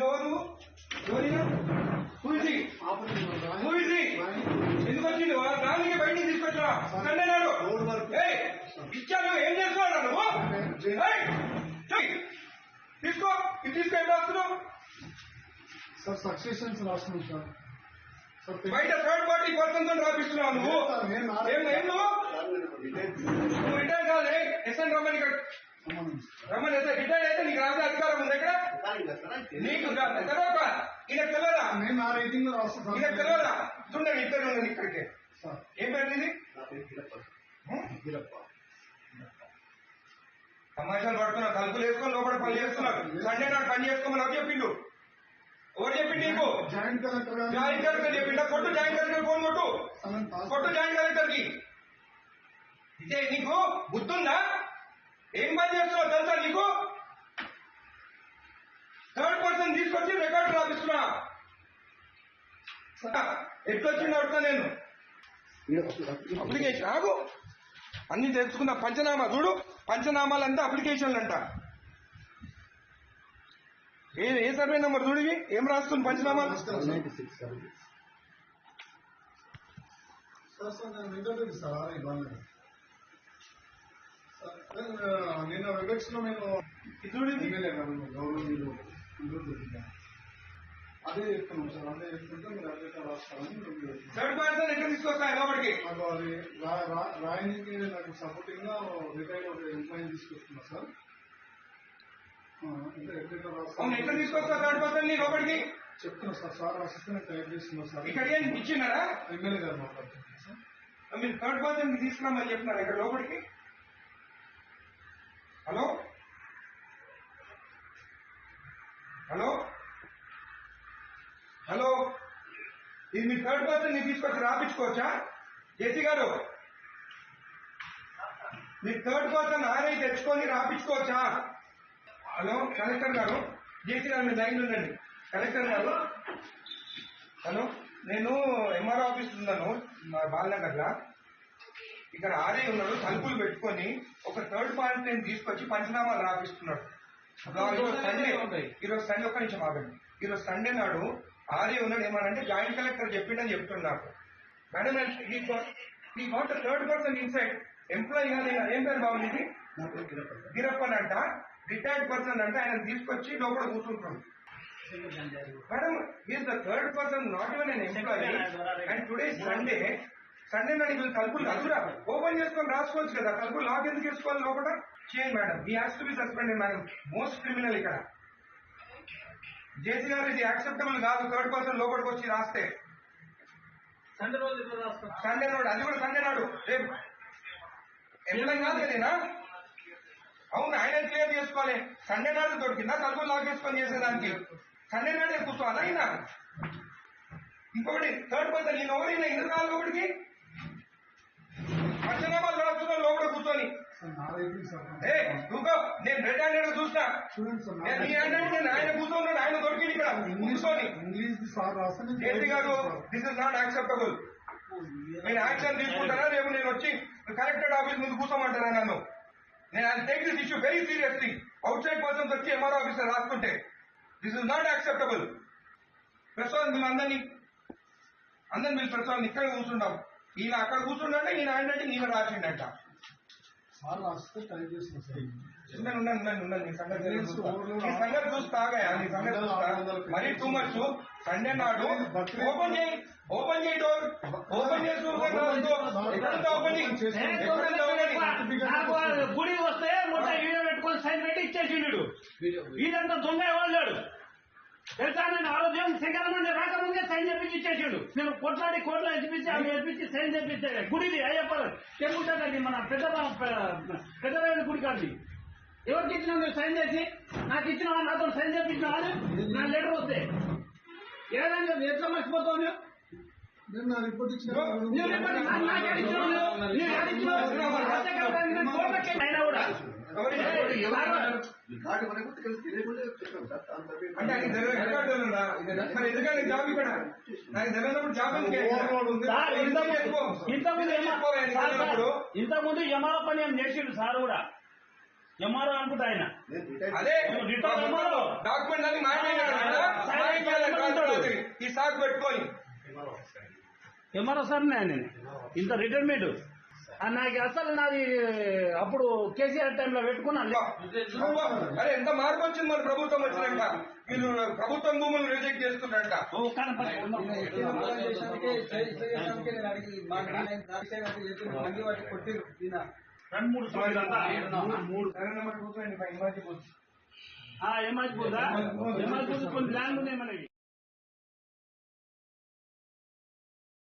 ఎవరు ఎవరినా పూజీ పూజీ ఎందుకు వచ్చింది వాళ్ళ ఫ్యామిలీకి బయటికి తీసుకొచ్చా సండే నాడు ఏయ్, ఇచ్చాను ఏం చేస్తున్నాడు నువ్వు ఏయ్, చెయ్. తీసుకో ఇది తీసుకో ఎట్లా వస్తున్నావు సార్ సక్సెషన్స్ రాస్తున్నాం సార్ సార్ బయట థర్డ్ పార్టీ పర్సన్తో రాపిస్తున్నావు నువ్వు. నేను నా- ఏం ఏం నువ్వు నువ్వు రిటైర్ కాదు ఎస్ఎన్ రమణ్ రమణ్ అయితే అయితే నీకు రాసే అధికారం ఉంది ఇక్కడ నీకు. తర్వాత ఈయన తెలియదా నేను నా రేటింగ్లో రాస్తాను ఈయన తెలియదా చూడండి ఇద్దరు ఉండండి ఇక్కడికి. ఏం పేరు ఇది సమాచారం పడుతున్నా తలుపులు వేసుకొని లోపల పని చేస్తున్నారు సండే నాడు పని చేసుకోమని ఎవరు చెప్పిండు? ఎవరు చెప్పిండు నీకు? జాయింట్ కలెక్టర్ జాయింట్ కలెక్టర్ చెప్పిండా? కొట్టు జాయింట్ కలెక్టర్ ఫోన్ కొట్టు. కొట్టు జాయింట్ కలెక్టర్కి ఇదే నీకు బుద్ధుందా? ఏం పని చేస్తున్నావు తెలుసా నీకు? థర్డ్ పర్సన్ తీసుకొచ్చి రికార్డు రాపిస్తున్నా. ఎట్లొచ్చింది అడుగుతా నేను. అప్లికేషన్ ఆగు. అన్ని తెలుసుకున్నా పంచనామా చూడు. పంచనామాలంతా అప్లికేషన్లు అంట ఏ ఏ సర్వే నెంబర్ చూడు ఏం రాస్తుంది పంచనామాలు? సార్ సార్ నేను వింటలేదు సార్ ఇబ్బంది సార్ నేను నిన్న వెబెక్స్లో నేను ఇది చూడు ఇది. ఎమ్మెల్యే గారు గౌరవనీయులు ఇందూరు దొరికిందా. అదే చెప్తున్నాం సార్. అదే చెప్తుంటే మీరు అదే పర్సన్ ఎక్కడ తీసుకొస్తా లోపలికి నాకు అది రాయనికి నాకు సపోర్టింగ్గా రిటైర్ ఒక ఎంప్లాయీ తీసుకొస్తున్నా సార్ ఎక్కడ తీసుకొస్తా థర్డ్ పర్సన్ని లోపలికి చెప్తున్నా సార్ సార్ అసిస్టెంట్ టైప్ చేస్తున్నా సార్ ఇక్కడికి ఏం ఇచ్చినారా ఎమ్మెల్యే గారు మాట్లాడుతున్నారు సార్. మీరు థర్డ్ పర్సన్ తీసుకురామని చెప్తున్నారు ఇక్కడ లోపలికి? హలో? హలో? హలో? ఇది మీ థర్డ్ పర్సన్ని తీసుకొచ్చి రాపించుకోవచ్చా? జేసీ గారు? మీ థర్డ్ పర్సన్ ఆర్ఐ తెచ్చుకొని రాపించుకోవచ్చా? హలో కలెక్టర్ గారు? జేసీ గారు మీ లైన్ ఉండండి. కలెక్టర్ గారు? హలో? నేను ఎంఆర్ ఆఫీస్ ఉన్నాను మా బాలనగర్లో. ఇక్కడ ఆర్ఐ ఉన్నాడు తలుపులు పెట్టుకొని ఒక థర్డ్ పార్టీని తీసుకొచ్చి పంచనామాలు రాపిస్తున్నాడు. ఈరోజు సండే ఈరోజు సండే ఒక్క నిమిషం ఆగండి. ఈరోజు సండే నాడు ఆర్ఐ ఉన్నాడు ఏమనంటే జాయింట్ కలెక్టర్ చెప్పిండని చెప్తున్నాడు మేడం ఈ what third person inside employee కాదు ఈయన. ఏం పేరు బాబు ఇది గిరప్పన్ అంట. రిటైర్డ్ పర్సన్ అంటే. ఆయన తీసుకొచ్చి లోపల కూర్చుంటున్నాడు madam is the third person not even an employee and today Sunday Sunday నాడు వీళ్ళు తలుపులు కలుగురా ఓపెన్ చేసుకొని రాసుకోవచ్చు కదా. తలుపులు లాక్ ఎందుకు వేసుకోవాలి లోపల? చేయండి మేడం ఈ has to be suspended madam most criminal ఇక్కడ. జేసీ గారు ఇది యాక్సెప్టబుల్ కాదు. థర్డ్ పర్సన్ లోపలికి వచ్చి రాస్తే. సండే రోజు సండే నాడు అది కూడా సండే నాడు. రేపు. ఎంప్లాయ్ కాదు కదేనా అవును ఆయన క్లియర్ చేసుకోవాలి. సండే నాడు దొరికిందా? తలుపులు లాక్ చేసుకొని చేసేదానికి. సండే నాడే కూర్చోవాలా అయినా ఇంకొకటి థర్డ్ పర్సన్ నేను ఎవరైనా ఎందుకు రావాలి ఒకటికి పంచనామాలు నడుస్తున్నాను లోపల కూర్చొని. నేను రెడ్ హ్యాండెడ్ చూసినా నేను నీ హ్యాండెడ్ నేను ఆయన కూర్చోన్నాడు ఆయన దొరికింది ఇక్కడ కూర్చొని జేసీ గారు దిస్ ఇస్ నాట్ యాక్సెప్టబుల్ మీరు యాక్షన్ తీసుకుంటారా? రేపు నేను వచ్చి కలెక్టరేట్ ఆఫీస్ ముందు కూర్చోమంటారా నన్ను? నేను అది take this issue very seriously outside persons వచ్చి ఎంఆర్ఓ ఆఫీసర్ రాసుకుంటే this is not acceptable Prasad మీరు అందరినీ అందరిని మీరు ప్రసాద్ ఇక్కడ కూర్చుంటాం. ఈయన అక్కడ కూర్చుంటే ఈయన ఏంటంటే ఈయన రాసిండట. సార్ రాస్తే టైప్ చేస్తున్నా సార్. ఉండండి ఉండండి ఉండండి ఉండండి నీ సంగతి నేను చూస్తా. నీ సంగతి చూస్తాగా నీ సంగతి చూస్తా. మరీ టూ మచ్ సండే నాడు ఓపెన్ చేయి ఓపెన్ చేయి డోర్ ఓపెన్ చేసి ఓపెన్ చేయి. గుడి వస్తే మొత్తం వీడియో పెట్టుకొని సైన్ పెట్టి ఇచ్చేసిండు వీడంతా దొంగ ఇవ్వలేడు తెలుసా నేను శంకరం నుండి రాకముందే సైన్ చేపించి ఇచ్చేసిండు నేను కొట్లాడి కోట్ల ఎదిపించి ఆమె ఎదిపించి సైన్ చేపించే గుడిది అయ్యప్ప అది మన పెద్ద పెద్దరాయని గుడి కాదు ఎవరికి ఇచ్చిన నువ్వు సైన్ చేసి నాకు ఇచ్చిన నాతో సైన్ చేపించినా నా లెటర్ వస్తే. ఏదైనా ఎట్లా మర్చిపోతావు నువ్వు? నేను నా రిపోర్ట్ ఇచ్చిన? అంటే ఆయన మరి ఎందుకంటే జాబ్ ఇక్కడ తెలియనప్పుడు. సార్. ఇంతకుముందు సార్, సార్, యమాల పని ఏం చేసిండు సార్ కూడా. ఎంఆర్ఓ అనుకుంటా ఆయన. అదే. డాక్యుమెంట్ రాత్రి. ఈ సాకు పెట్టుకొని. MRO sir. నేను ఇంత రిటైర్మెంట్. నాకు అసలు నాది అప్పుడు కేసీఆర్ టైంలో పెట్టుకున్నాను అరే ఎంత మార్పు వచ్చింది మన ప్రభుత్వం వచ్చినాక వీళ్ళు ప్రభుత్వం భూములు రిజెక్ట్ కనపడ రెండు మూడు. మూడు కొన్ని ల్యాండ్ ఉన్నాయి మనకి